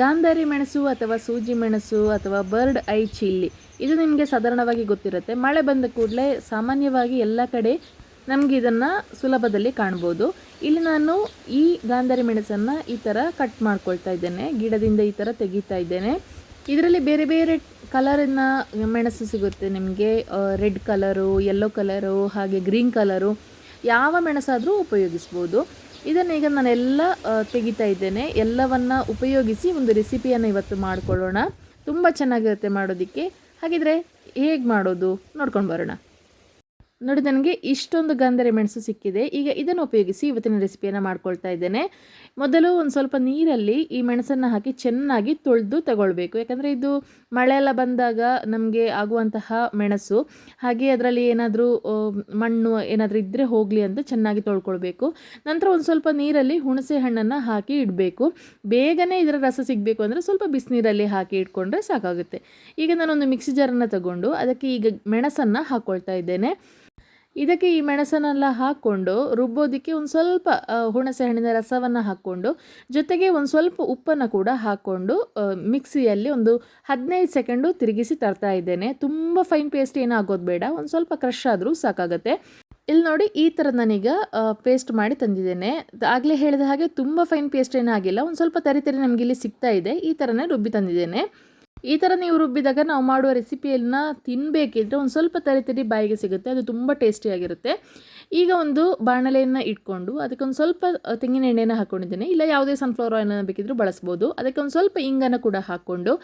ಗಾಂಧಾರಿ ಮೆಣಸು ಅಥವಾ ಸೂಜಿ ಮೆಣಸು ಅಥವಾ ಬರ್ಡ್ ಐ ಚಿಲ್ಲಿ. ಇದು ನಿಮಗೆ ಸಾಧಾರಣವಾಗಿ ಗೊತ್ತಿರುತ್ತೆ. ಮಳೆ ಬಂದ ಕೂಡಲೇ ಸಾಮಾನ್ಯವಾಗಿ ಎಲ್ಲ ಕಡೆ ನಮಗೆ ಇದನ್ನು ಸುಲಭದಲ್ಲಿ ಕಾಣ್ಬೋದು. ಇಲ್ಲಿ ನಾನು ಈ ಗಾಂಧಾರಿ ಮೆಣಸನ್ನು ಈ ಥರ ಕಟ್ ಮಾಡ್ಕೊಳ್ತಾ ಇದ್ದೇನೆ. ಗಿಡದಿಂದ ಈ ಥರ ತೆಗಿತಾ ಇದ್ದೇನೆ. ಇದರಲ್ಲಿ ಬೇರೆ ಬೇರೆ ಕಲರಿನ ಮೆಣಸು ಸಿಗುತ್ತೆ ನಿಮಗೆ. ರೆಡ್ ಕಲರು ಯೆಲ್ಲೋ ಕಲರು, ಹಾಗೆ ಗ್ರೀನ್ ಕಲರು. ಯಾವ ಮೆಣಸಾದರೂ ಉಪಯೋಗಿಸ್ಬೋದು. ಇದನ್ನು ಈಗ ನಾನೆಲ್ಲ ತೆಗಿತಾ ಇದ್ದೇನೆ. ಎಲ್ಲವನ್ನು ಉಪಯೋಗಿಸಿ ಒಂದು ರೆಸಿಪಿಯನ್ನು ಇವತ್ತು ಮಾಡಿಕೊಳ್ಳೋಣ. ತುಂಬ ಚೆನ್ನಾಗಿರುತ್ತೆ ಮಾಡೋದಕ್ಕೆ. ಹಾಗಿದ್ರೆ ಹೇಗೆ ಮಾಡೋದು ನೋಡ್ಕೊಂಡು ಬರೋಣ. ನೋಡಿ, ನನಗೆ ಇಷ್ಟೊಂದು ಗಂಧರೆ ಮೆಣಸು ಸಿಕ್ಕಿದೆ. ಈಗ ಇದನ್ನು ಉಪಯೋಗಿಸಿ ಇವತ್ತಿನ ರೆಸಿಪಿಯನ್ನು ಮಾಡ್ಕೊಳ್ತಾ ಇದ್ದೇನೆ. ಮೊದಲು ಒಂದು ಸ್ವಲ್ಪ ನೀರಲ್ಲಿ ಈ ಮೆಣಸನ್ನು ಹಾಕಿ ಚೆನ್ನಾಗಿ ತೊಳೆದು ತಗೊಳ್ಬೇಕು. ಯಾಕಂದರೆ ಇದು ಮಳೆ ಎಲ್ಲ ಬಂದಾಗ ನಮಗೆ ಆಗುವಂತಹ ಮೆಣಸು. ಹಾಗೆ ಅದರಲ್ಲಿ ಏನಾದರೂ ಮಣ್ಣು ಏನಾದರೂ ಇದ್ದರೆ ಹೋಗಲಿ ಅಂತ ಚೆನ್ನಾಗಿ ತೊಳ್ಕೊಳ್ಬೇಕು. ನಂತರ ಒಂದು ಸ್ವಲ್ಪ ನೀರಲ್ಲಿ ಹುಣಸೆ ಹಣ್ಣನ್ನು ಹಾಕಿ ಇಡಬೇಕು. ಬೇಗನೆ ಇದರ ರಸ ಸಿಗಬೇಕು ಅಂದರೆ ಸ್ವಲ್ಪ ಬಿಸಿನೀರಲ್ಲಿ ಹಾಕಿ ಇಟ್ಕೊಂಡ್ರೆ ಸಾಕಾಗುತ್ತೆ. ಈಗ ನಾನೊಂದು ಮಿಕ್ಸಿ ಜಾರನ್ನು ತಗೊಂಡು ಅದಕ್ಕೆ ಈಗ ಮೆಣಸನ್ನು ಹಾಕ್ಕೊಳ್ತಾ ಇದ್ದೇನೆ. ಇದಕ್ಕೆ ಈ ಮೆಣಸನ್ನೆಲ್ಲ ಹಾಕ್ಕೊಂಡು ರುಬ್ಬೋದಕ್ಕೆ ಒಂದು ಸ್ವಲ್ಪ ಹುಣಸೆ ಹಣ್ಣಿನ ರಸವನ್ನು ಹಾಕ್ಕೊಂಡು, ಜೊತೆಗೆ ಒಂದು ಸ್ವಲ್ಪ ಉಪ್ಪನ್ನು ಕೂಡ ಹಾಕ್ಕೊಂಡು ಮಿಕ್ಸಿಯಲ್ಲಿ ಒಂದು ಹದಿನೈದು ಸೆಕೆಂಡು ತಿರುಗಿಸಿ ತರ್ತಾ ಇದ್ದೇನೆ. ತುಂಬ ಫೈನ್ ಪೇಸ್ಟ್ ಏನೂ ಆಗೋದು ಬೇಡ, ಒಂದು ಸ್ವಲ್ಪ ಕ್ರಷ್ ಆದರೂ ಸಾಕಾಗುತ್ತೆ. ಇಲ್ಲಿ ನೋಡಿ ಈ ಥರ ನಾನೀಗ ಪೇಸ್ಟ್ ಮಾಡಿ ತಂದಿದ್ದೇನೆ. ಆಗಲೇ ಹೇಳಿದ ಹಾಗೆ ತುಂಬ ಫೈನ್ ಪೇಸ್ಟ್ ಏನೂ ಆಗಿಲ್ಲ ಒಂದು ಸ್ವಲ್ಪ ತರಿ ತರಿ ನಮಗೆ ಇಲ್ಲಿ ಸಿಗ್ತಾ ಇದೆ, ಈ ಥರನೇ ರುಬ್ಬಿ ತಂದಿದ್ದೇನೆ. ಈ ಥರ ನೀವು ರುಬ್ಬಿದಾಗ ನಾವು ಮಾಡುವ ರೆಸಿಪಿಯನ್ನ ತಿನ್ನಬೇಕಿದ್ರೆ ಒಂದು ಸ್ವಲ್ಪ ತರಿ ತರಿ ಬಾಯಿಗೆ ಸಿಗುತ್ತೆ, ಅದು ತುಂಬ ಟೇಸ್ಟಿಯಾಗಿರುತ್ತೆ ಈಗ ಒಂದು ಬಾಣಲೆಯನ್ನು ಇಟ್ಕೊಂಡು ಅದಕ್ಕೆ ಒಂದು ಸ್ವಲ್ಪ ತೆಂಗಿನ ಎಣ್ಣೆನ ಹಾಕ್ಕೊಂಡಿದ್ದೇನೆ ಇಲ್ಲ ಯಾವುದೇ ಸನ್ಫ್ಲವರ್ ಆಯಿಲನ್ನು ಬೇಕಿದ್ರೂ ಬಳಸ್ಬೋದು. ಅದಕ್ಕೆ ಒಂದು ಸ್ವಲ್ಪ ಇಂಗನ ಕೂಡ ಹಾಕ್ಕೊಂಡು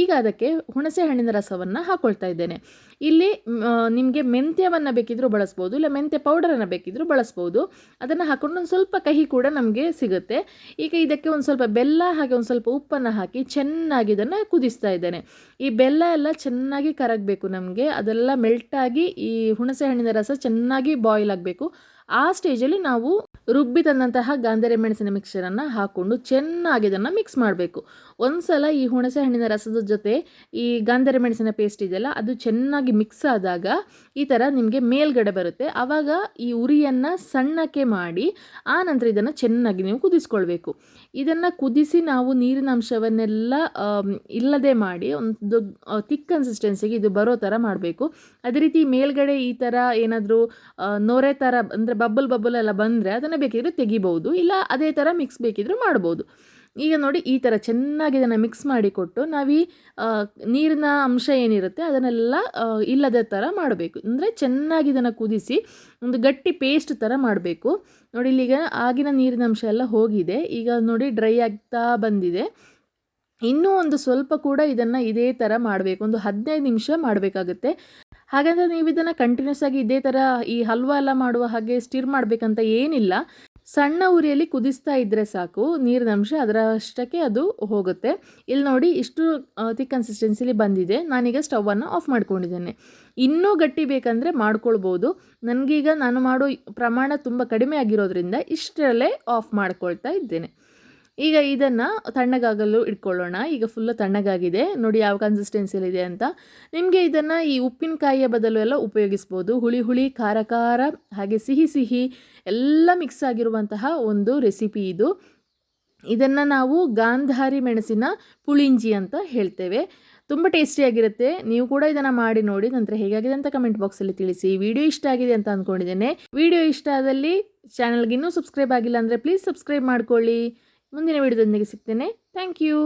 ಈಗ ಅದಕ್ಕೆ ಹುಣಸೆ ಹಣ್ಣಿನ ರಸವನ್ನು ಹಾಕ್ಕೊಳ್ತಾ ಇದ್ದೇನೆ. ಇಲ್ಲಿ ನಿಮಗೆ ಮೆಂತ್ಯವನ್ನು ಬೇಕಿದ್ರೂ ಬಳಸ್ಬೋದು, ಇಲ್ಲ ಮೆಂತ್ಯ ಪೌಡರನ್ನು ಬೇಕಿದ್ರೂ ಬಳಸ್ಬೋದು. ಅದನ್ನು ಹಾಕ್ಕೊಂಡು ಒಂದು ಸ್ವಲ್ಪ ಕಹಿ ಕೂಡ ನಮಗೆ ಸಿಗುತ್ತೆ. ಈಗ ಇದಕ್ಕೆ ಒಂದು ಸ್ವಲ್ಪ ಬೆಲ್ಲ ಹಾಗೆ ಒಂದು ಸ್ವಲ್ಪ ಉಪ್ಪನ್ನು ಹಾಕಿ ಚೆನ್ನಾಗಿ ಇದನ್ನು ಕುದಿಸ್ತಾ ಈ ಬೆಲ್ಲ ಎಲ್ಲ ಚೆನ್ನಾಗಿ ಕರಗಬೇಕು ನಮಗೆ. ಅದೆಲ್ಲ ಮೆಲ್ಟಾಗಿ ಈ ಹುಣಸೆ ಹಣ್ಣಿನ ರಸ ಚೆನ್ನಾಗಿ ಬಾಯ್ಲ್ ಆಗಬೇಕು. ಆ ಸ್ಟೇಜಲ್ಲಿ ನಾವು ರುಬ್ಬಿ ತಂದಂತಹ ಗಾಂಧರೆ ಮೆಣಸಿನ ಮಿಕ್ಸರನ್ನು ಹಾಕ್ಕೊಂಡು ಚೆನ್ನಾಗಿ ಇದನ್ನು ಮಿಕ್ಸ್ ಮಾಡಬೇಕು. ಒಂದ್ಸಲ ಈ ಹುಣಸೆ ಹಣ್ಣಿನ ರಸದ ಜೊತೆ ಈ ಗಾಂಧರೆ ಮೆಣಸಿನ ಪೇಸ್ಟ್ ಇದೆಯಲ್ಲ, ಅದು ಚೆನ್ನಾಗಿ ಮಿಕ್ಸ್ ಆದಾಗ ಈ ಥರ ನಿಮಗೆ ಮೇಲ್ಗಡೆ ಬರುತ್ತೆ. ಆವಾಗ ಈ ಉರಿಯನ್ನು ಸಣ್ಣಕ್ಕೆ ಮಾಡಿ ಆ ನಂತರ ಇದನ್ನು ಚೆನ್ನಾಗಿ ನೀವು ಕುದಿಸ್ಕೊಳ್ಬೇಕು. ಇದನ್ನು ಕುದಿಸಿ ನಾವು ನೀರಿನ ಅಂಶವನ್ನೆಲ್ಲ ಇಲ್ಲದೆ ಮಾಡಿ ಒಂದು ತಿಕ್ ಕನ್ಸಿಸ್ಟೆನ್ಸಿಗೆ ಇದು ಬರೋ ಥರ ಮಾಡಬೇಕು. ಅದೇ ರೀತಿ ಮೇಲ್ಗಡೆ ಈ ಥರ ಏನಾದರೂ ನೊರೆ ಥರ ಅಂದರೆ ಬಬ್ಬಲ್ ಬಬ್ಬಲ್ ಎಲ್ಲ ಬಂದರೆ ಅದನ್ನು ಬೇಕಿದ್ರೆ ತೆಗಿಬೋದು ಇಲ್ಲ ಅದೇ ಥರ ಮಿಕ್ಸ್ ಬೇಕಿದ್ರೂ ಮಾಡ್ಬೋದು. ಈಗ ನೋಡಿ ಈ ಥರ ಚೆನ್ನಾಗಿ ಇದನ್ನು ಮಿಕ್ಸ್ ಮಾಡಿಕೊಟ್ಟು ನಾವು ಈ ನೀರಿನ ಅಂಶ ಏನಿರುತ್ತೆ ಅದನ್ನೆಲ್ಲ ಇಲ್ಲದ ಥರ ಮಾಡಬೇಕು. ಅಂದರೆ ಚೆನ್ನಾಗಿ ಇದನ್ನು ಕುದಿಸಿ ಒಂದು ಗಟ್ಟಿ ಪೇಸ್ಟ್ ಥರ ಮಾಡಬೇಕು. ನೋಡಿ ಇಲ್ಲಿಗ ಆಗಿನ ನೀರಿನ ಅಂಶ ಎಲ್ಲ ಹೋಗಿದೆ. ಈಗ ನೋಡಿ ಡ್ರೈ ಆಗ್ತಾ ಬಂದಿದೆ. ಇನ್ನೂ ಒಂದು ಸ್ವಲ್ಪ ಕೂಡ ಇದನ್ನು ಇದೇ ಥರ ಮಾಡಬೇಕು. ಒಂದು ಹದಿನೈದು ನಿಮಿಷ ಮಾಡಬೇಕಾಗುತ್ತೆ. ಹಾಗಂದ್ರೆ ನೀವು ಇದನ್ನು ಕಂಟಿನ್ಯೂಸ್ ಆಗಿ ಇದೇ ಥರ ಈ ಹಲ್ವಾ ಎಲ್ಲ ಮಾಡುವ ಹಾಗೆ ಸ್ಟಿರ್ ಮಾಡಬೇಕಂತ ಏನಿಲ್ಲ. ಸಣ್ಣ ಉರಿಯಲ್ಲಿ ಕುದಿಸ್ತಾ ಇದ್ದರೆ ಸಾಕು, ನೀರಿನ ಅಂಶ ಅದರ ಅಷ್ಟಕ್ಕೆ ಅದು ಹೋಗುತ್ತೆ. ಇಲ್ಲಿ ನೋಡಿ ಇಷ್ಟು ತಿಕ್ ಕನ್ಸಿಸ್ಟೆನ್ಸಿಲಿ ಬಂದಿದೆ. ನಾನೀಗ ಸ್ಟವನ್ನು ಆಫ್ ಮಾಡ್ಕೊಂಡಿದ್ದೇನೆ. ಇನ್ನೂ ಗಟ್ಟಿ ಬೇಕಂದರೆ ಮಾಡ್ಕೊಳ್ಬೋದು. ನನಗೀಗ ನಾನು ಮಾಡೋ ಪ್ರಮಾಣ ತುಂಬ ಕಡಿಮೆ ಆಗಿರೋದ್ರಿಂದ ಇಷ್ಟರಲ್ಲೇ ಆಫ್ ಮಾಡ್ಕೊಳ್ತಾ ಇದ್ದೇನೆ. ಈಗ ಇದನ್ನು ತಣ್ಣಗಾಗಲು ಇಟ್ಕೊಳ್ಳೋಣ. ಈಗ ಫುಲ್ಲು ತಣ್ಣಗಾಗಿದೆ. ನೋಡಿ ಯಾವ ಕನ್ಸಿಸ್ಟೆನ್ಸಿಯಲ್ಲಿದೆ ಅಂತ. ನಿಮಗೆ ಇದನ್ನು ಈ ಉಪ್ಪಿನಕಾಯಿಯ ಬದಲು ಎಲ್ಲ ಉಪಯೋಗಿಸ್ಬೋದು. ಹುಳಿ ಹುಳಿ, ಖಾರ ಖಾರ, ಹಾಗೆ ಸಿಹಿ ಸಿಹಿ, ಎಲ್ಲ ಮಿಕ್ಸ್ ಆಗಿರುವಂತಹ ಒಂದು ರೆಸಿಪಿ ಇದು. ಇದನ್ನು ನಾವು ಗಾಂಧಾರಿ ಮೆಣಸಿನ ಪುಳಿಂಜಿ ಅಂತ ಹೇಳ್ತೇವೆ. ತುಂಬ ಟೇಸ್ಟಿಯಾಗಿರುತ್ತೆ ನೀವು ಕೂಡ ಇದನ್ನು ಮಾಡಿ ನೋಡಿ, ನಂತರ ಹೇಗಾಗಿದೆ ಅಂತ ಕಮೆಂಟ್ ಬಾಕ್ಸಲ್ಲಿ ತಿಳಿಸಿ. ವಿಡಿಯೋ ಇಷ್ಟ ಆಗಿದೆ ಅಂತ ಅಂದ್ಕೊಂಡಿದ್ದೇನೆ ವಿಡಿಯೋ ಇಷ್ಟ ಆದಲ್ಲಿ ಚಾನಲ್ಗೆ ಇನ್ನೂ ಸಬ್ಸ್ಕ್ರೈಬ್ ಆಗಿಲ್ಲ ಅಂದರೆ ಪ್ಲೀಸ್ ಸಬ್ಸ್ಕ್ರೈಬ್ ಮಾಡ್ಕೊಳ್ಳಿ. ಮುಂದಿನ ವಿಡಿಯೋದೊಂದಿಗೆ ಸಿಗ್ತೇನೆ. Thank you